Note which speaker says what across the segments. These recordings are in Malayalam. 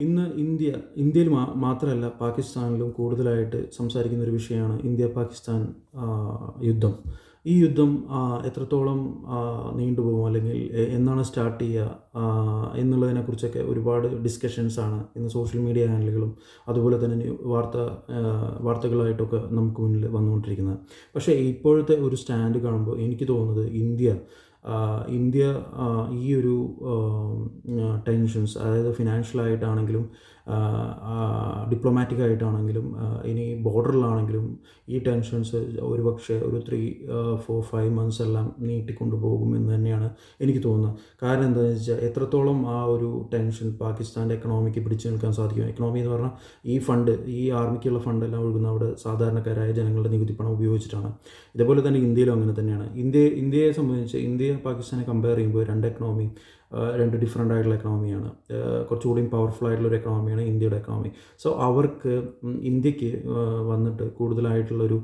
Speaker 1: ഇന്ന് ഇന്ത്യ ഇന്ത്യയിൽ മാത്രമല്ല പാകിസ്ഥാനിലും കൂടുതലായിട്ട് സംസാരിക്കുന്ന ഒരു വിഷയമാണ് ഇന്ത്യ പാകിസ്ഥാൻ യുദ്ധം. ഈ യുദ്ധം എത്രത്തോളം നീണ്ടുപോകും അല്ലെങ്കിൽ എന്നാണ് സ്റ്റാർട്ട് ചെയ്യുക എന്നുള്ളതിനെക്കുറിച്ചൊക്കെ ഒരുപാട് ഡിസ്കഷൻസ് ആണ് ഇന്ന് സോഷ്യൽ മീഡിയ ഹാൻഡിലുകളും അതുപോലെ തന്നെ വാർത്ത വാർത്തകളായിട്ടൊക്കെ നമുക്ക് മുന്നിൽ വന്നുകൊണ്ടിരിക്കുന്നത്. പക്ഷേ ഇപ്പോഴത്തെ ഒരു സ്റ്റാൻഡ് കാണുമ്പോൾ എനിക്ക് തോന്നുന്നത് ഇന്ത്യ ഇന്ത്യ ഈ ഒരു ടെൻഷൻസ് അതായത് ഫിനാൻഷ്യലായിട്ടാണെങ്കിലും ഡിപ്ലോമാറ്റിക് ആയിട്ടാണെങ്കിലും ഇനി ബോർഡറിലാണെങ്കിലും ഈ ടെൻഷൻസ് ഒരു പക്ഷേ ഒരു ത്രീ ഫോർ ഫൈവ് മന്ത്സ് എല്ലാം നീട്ടിക്കൊണ്ടു പോകുമെന്ന് തന്നെയാണ് എനിക്ക് തോന്നുന്നത്. കാരണം എന്താണെന്ന് വെച്ചാൽ എത്രത്തോളം ആ ഒരു ടെൻഷൻ പാകിസ്ഥാന്റെ എക്കണോമിക്ക് പിടിച്ചു നിൽക്കാൻ സാധിക്കും. എക്കണോമി എന്ന് പറഞ്ഞാൽ ഈ ഫണ്ട് ഈ ആർമിക്കുള്ള ഫണ്ടെല്ലാം ഒഴുകുന്ന അവിടെ സാധാരണക്കാരായ ജനങ്ങളുടെ നികുതി പണം ഉപയോഗിച്ചിട്ടാണ്. ഇതേപോലെ തന്നെ ഇന്ത്യയിലും അങ്ങനെ തന്നെയാണ്. ഇന്ത്യ ഇന്ത്യയെ സംബന്ധിച്ച് ഇന്ത്യ പാകിസ്ഥാനെ കമ്പയർ ചെയ്യുമ്പോൾ രണ്ട് എക്കണോമി രണ്ട് ഡിഫറെന്റ് ആയിട്ടുള്ള എക്കണോമിയാണ് കുറച്ചുകൂടിയും പവർഫുൾ ആയിട്ടുള്ള ഒരു എക്കണോമിയാണ് ഇന്ത്യയുടെ എക്കണോമി സോ അവർക്ക് ഇന്ത്യയ്ക്ക് വന്നിട്ട് കൂടുതലായിട്ടുള്ളൊരു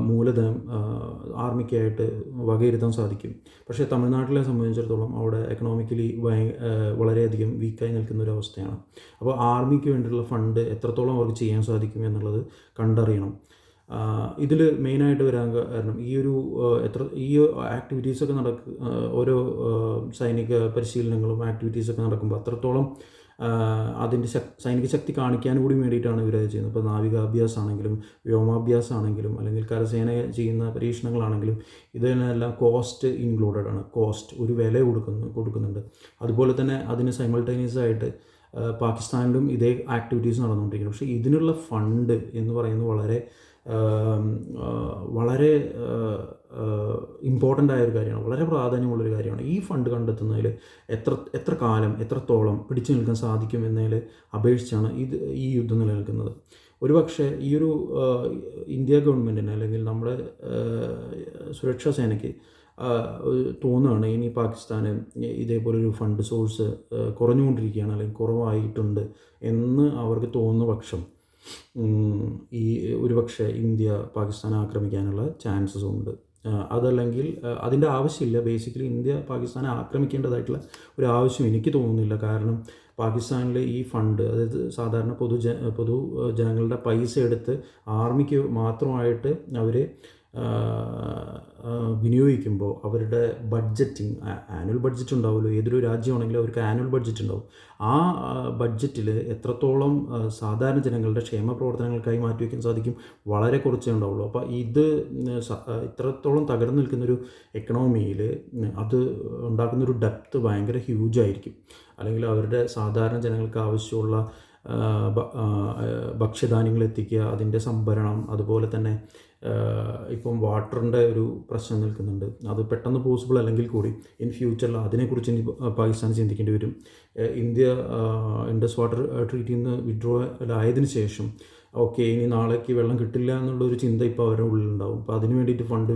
Speaker 1: മൂലധനം ആർമിക്കായിട്ട് വകയിരുത്താൻ സാധിക്കും. പക്ഷേ തമിഴ്നാട്ടിലെ സംബന്ധിച്ചിടത്തോളം അവിടെ എക്കണോമിക്കലി ഭയ വളരെയധികം വീക്കായി നിൽക്കുന്ന ഒരു അവസ്ഥയാണ്. അപ്പോൾ ആർമിക്ക് വേണ്ടിയിട്ടുള്ള ഫണ്ട് എത്രത്തോളം അവർക്ക് ചെയ്യാൻ സാധിക്കും എന്നുള്ളത് കണ്ടറിയണം. ഇതിൽ മെയിനായിട്ട് വരാൻ കാരണം ഈ ഒരു എത്ര ഈ ആക്ടിവിറ്റീസൊക്കെ നടക്ക ഓരോ സൈനിക പരിശീലനങ്ങളും ആക്ടിവിറ്റീസൊക്കെ നടക്കുമ്പോൾ അത്രത്തോളം അതിന്റെ ശക് സൈനിക ശക്തി കാണിക്കാൻ കൂടി വേണ്ടിയിട്ടാണ് ഇവരത് ചെയ്യുന്നത്. ഇപ്പോൾ നാവികാഭ്യാസമാണെങ്കിലും വ്യോമാഭ്യാസം ആണെങ്കിലും അല്ലെങ്കിൽ കരസേന ചെയ്യുന്ന പരീക്ഷണങ്ങളാണെങ്കിലും ഇതിനെല്ലാം കോസ്റ്റ് ഇൻക്ലൂഡഡ് ആണ്. കോസ്റ്റ് ഒരു വില കൊടുക്കുന്നു കൊടുക്കുന്നുണ്ട്. അതുപോലെ തന്നെ അതിന് സൈമൾട്ടേനിയസ് ആയിട്ട് പാകിസ്ഥാനിലും ഇതേ ആക്ടിവിറ്റീസ് നടന്നുകൊണ്ടിരിക്കുന്നു. പക്ഷേ ഇതിനുള്ള ഫണ്ട് എന്ന് പറയുന്നത് വളരെ വളരെ ഇമ്പോർട്ടന്റ് ആയൊരു കാര്യമാണ്. വളരെ പ്രാധാന്യമുള്ളൊരു കാര്യമാണ്. ഈ ഫണ്ട് കണ്ടെത്തുന്നതിൽ എത്ര എത്ര കാലം എത്രത്തോളം പിടിച്ചു നിൽക്കാൻ സാധിക്കും എന്നതിൽ അപേക്ഷിച്ചാണ് ഇത് ഈ യുദ്ധം നിലനിൽക്കുന്നത്. ഒരു ഒരുപക്ഷെ ഈ ഒരു ഇന്ത്യ ഗവൺമെന്റിന് അല്ലെങ്കിൽ നമ്മുടെ സുരക്ഷാ സേനയ്ക്ക് തോന്നുകയാണ് ഇനി പാകിസ്ഥാന് ഇതേപോലൊരു ഫണ്ട് സോഴ്സ് കുറഞ്ഞുകൊണ്ടിരിക്കുകയാണ് അല്ലെങ്കിൽ കുറവായിട്ടുണ്ട് എന്ന് അവർക്ക് തോന്നുന്ന പക്ഷം ഈ ഒരുപക്ഷെ ഇന്ത്യ പാകിസ്ഥാനെ ആക്രമിക്കാനുള്ള ചാൻസസ് ഉണ്ട്. അതല്ലെങ്കിൽ അതിന്റെ ആവശ്യമില്ല. ബേസിക്കലി ഇന്ത്യ പാകിസ്ഥാനെ ആക്രമിക്കേണ്ടതായിട്ടുള്ള ഒരു ആവശ്യം എനിക്ക് തോന്നുന്നില്ല. കാരണം പാകിസ്ഥാനിലെ ഈ ഫണ്ട് അതായത് സാധാരണ പൊതു ജ പൊതു ജനങ്ങളുടെ പൈസ എടുത്ത് ആർമിക്ക് മാത്രമായിട്ട് അവർ വിനിയോഗിക്കുമ്പോൾ അവരുടെ ബഡ്ജറ്റിങ് ആനുവൽ ബഡ്ജറ്റ് ഉണ്ടാവുമല്ലോ. ഏതൊരു രാജ്യമാണെങ്കിലും അവർക്ക് ആനുവൽ ബഡ്ജറ്റ് ഉണ്ടാവും. ആ ബഡ്ജറ്റിൽ എത്രത്തോളം സാധാരണ ജനങ്ങളുടെ ക്ഷേമ പ്രവർത്തനങ്ങൾക്കായി മാറ്റിവെക്കാൻ സാധിക്കും വളരെ കുറച്ചേ ഉണ്ടാവുള്ളൂ. അപ്പോൾ ഇത് ഇത്രത്തോളം തകർന്നു നിൽക്കുന്നൊരു എക്കണോമിയിൽ അത് ഉണ്ടാക്കുന്നൊരു ഡെപ്ത് ഭയങ്കര ഹ്യൂജ് ആയിരിക്കും. അല്ലെങ്കിൽ അവരുടെ സാധാരണ ജനങ്ങൾക്ക് ആവശ്യമുള്ള ഭക്ഷ്യധാന്യങ്ങൾ എത്തിക്കുക അതിന്റെ സംഭരണം അതുപോലെ തന്നെ ഇപ്പം വാട്ടറിന്റെ ഒരു പ്രശ്നം നിൽക്കുന്നുണ്ട്. അത് പെട്ടെന്ന് പോസിബിൾ അല്ലെങ്കിൽ കൂടി ഇൻ ഫ്യൂച്ചറിൽ അതിനെക്കുറിച്ച് ഇനി പാകിസ്ഥാൻ ചിന്തിക്കേണ്ടി വരും. ഇന്ത്യ ഇൻഡസ് വാട്ടർ ട്രീറ്റിൽ നിന്ന് ആയതിന് ശേഷം ഓക്കെ ഇനി നാളേക്ക് വെള്ളം കിട്ടില്ല എന്നുള്ളൊരു ചിന്ത ഇപ്പോൾ അവരുടെ ഉള്ളിലുണ്ടാവും. അപ്പോൾ അതിന് വേണ്ടിയിട്ട് ഫണ്ട്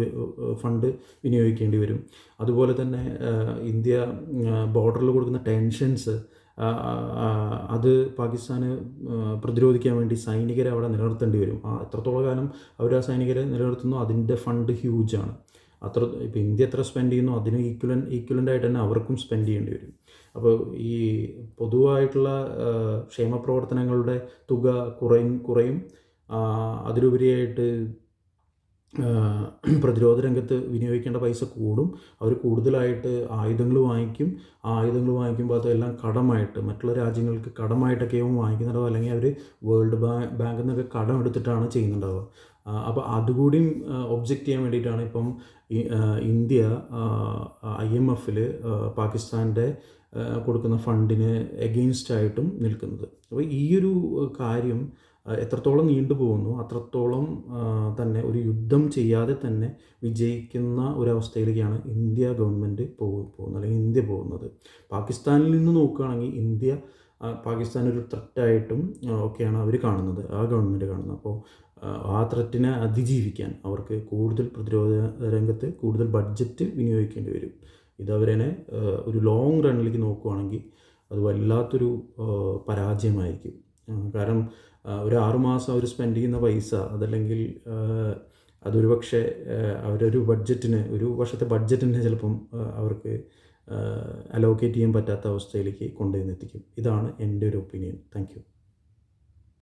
Speaker 1: ഫണ്ട് വിനിയോഗിക്കേണ്ടി വരും. അതുപോലെ തന്നെ ഇന്ത്യ ബോർഡറിൽ കൊടുക്കുന്ന ടെൻഷൻസ് അത് പാകിസ്ഥാന് പ്രതിരോധിക്കാൻ വേണ്ടി സൈനികരെ അവിടെ നിലനിർത്തേണ്ടി വരും. ആ എത്രത്തോളം കാലം അവർ ആ സൈനികരെ നിലനിർത്തുന്നു? അതിന്റെ ഫണ്ട് ഹ്യൂജാണ് അത്ര ഇപ്പോൾ ഇന്ത്യ എത്ര സ്പെൻഡ് ചെയ്യുന്നു? അതിന് ഈക്വലൻ ഈക്വലന്റ് ആയിട്ട് തന്നെ അവർക്കും സ്പെൻഡ് ചെയ്യേണ്ടി വരും. അപ്പോൾ ഈ പൊതുവായിട്ടുള്ള ക്ഷേമപ്രവർത്തനങ്ങളുടെ ക്ഷേമ പ്രവർത്തനങ്ങളുടെ തുക കുറയും കുറയും. അതിലുപരിയായിട്ട് പ്രതിരോധ രംഗത്ത് വിനിയോഗിക്കേണ്ട പൈസ കൂടും. അവർ കൂടുതലായിട്ട് ആയുധങ്ങൾ വാങ്ങിക്കും. ആ ആയുധങ്ങൾ വാങ്ങിക്കുമ്പോൾ അതെല്ലാം കടമായിട്ട് മറ്റുള്ള രാജ്യങ്ങൾക്ക് കടമായിട്ടൊക്കെയാവും വാങ്ങിക്കുന്നുണ്ടാവുക. അല്ലെങ്കിൽ അവർ വേൾഡ് ബാങ്ക് ബാങ്കിൽ നിന്നൊക്കെ കടം എടുത്തിട്ടാണ് ചെയ്യുന്നുണ്ടാവുക. അപ്പോൾ അതുകൂടിയും ഒബ്ജക്റ്റ് ചെയ്യാൻ വേണ്ടിയിട്ടാണ് ഇപ്പം ഇന്ത്യ ഐ എം എഫിൽ പാകിസ്ഥാന്റെ കൊടുക്കുന്ന ഫണ്ടിന് എഗെയിൻസ്റ്റ് ആയിട്ടും നിൽക്കുന്നത്. അപ്പോൾ ഈ ഒരു കാര്യം എത്രത്തോളം നീണ്ടുപോകുന്നു അത്രത്തോളം തന്നെ ഒരു യുദ്ധം ചെയ്യാതെ തന്നെ വിജയിക്കുന്ന ഒരവസ്ഥയിലേക്കാണ് ഇന്ത്യ ഗവൺമെന്റ് പോകു പോകുന്നത് അല്ലെങ്കിൽ ഇന്ത്യ പോകുന്നത്. പാകിസ്ഥാനിൽ നിന്ന് നോക്കുകയാണെങ്കിൽ ഇന്ത്യ പാകിസ്ഥാൻ ഒരു ത്രെറ്റായിട്ടും ഒക്കെയാണ് അവർ കാണുന്നത് ആ ഗവൺമെന്റ് കാണുന്നത്. അപ്പോൾ ആ, ത്രെറ്റിനെ അതിജീവിക്കാൻ അവർക്ക് കൂടുതൽ പ്രതിരോധ രംഗത്ത് കൂടുതൽ ബഡ്ജറ്റ് വിനിയോഗിക്കേണ്ടി വരും. ഇതവരനെ ഒരു ലോങ് റണ്ണിലേക്ക് നോക്കുകയാണെങ്കിൽ അത് വല്ലാത്തൊരു പരാജയമായിരിക്കും. കാരണം ഒരു ആറുമാസം അവർ സ്പെൻഡ് ചെയ്യുന്ന പൈസ അതല്ലെങ്കിൽ അതൊരു പക്ഷേ അവരൊരു ബഡ്ജറ്റിന് ഒരു വർഷത്തെ ബഡ്ജറ്റിന് ചിലപ്പം അവർക്ക് അലോക്കേറ്റ് ചെയ്യാൻ പറ്റാത്ത അവസ്ഥയിലേക്ക് കൊണ്ടുവന്നെത്തിക്കും ഇതാണ് എന്റെ ഒരു ഒപ്പീനിയൻ താങ്ക്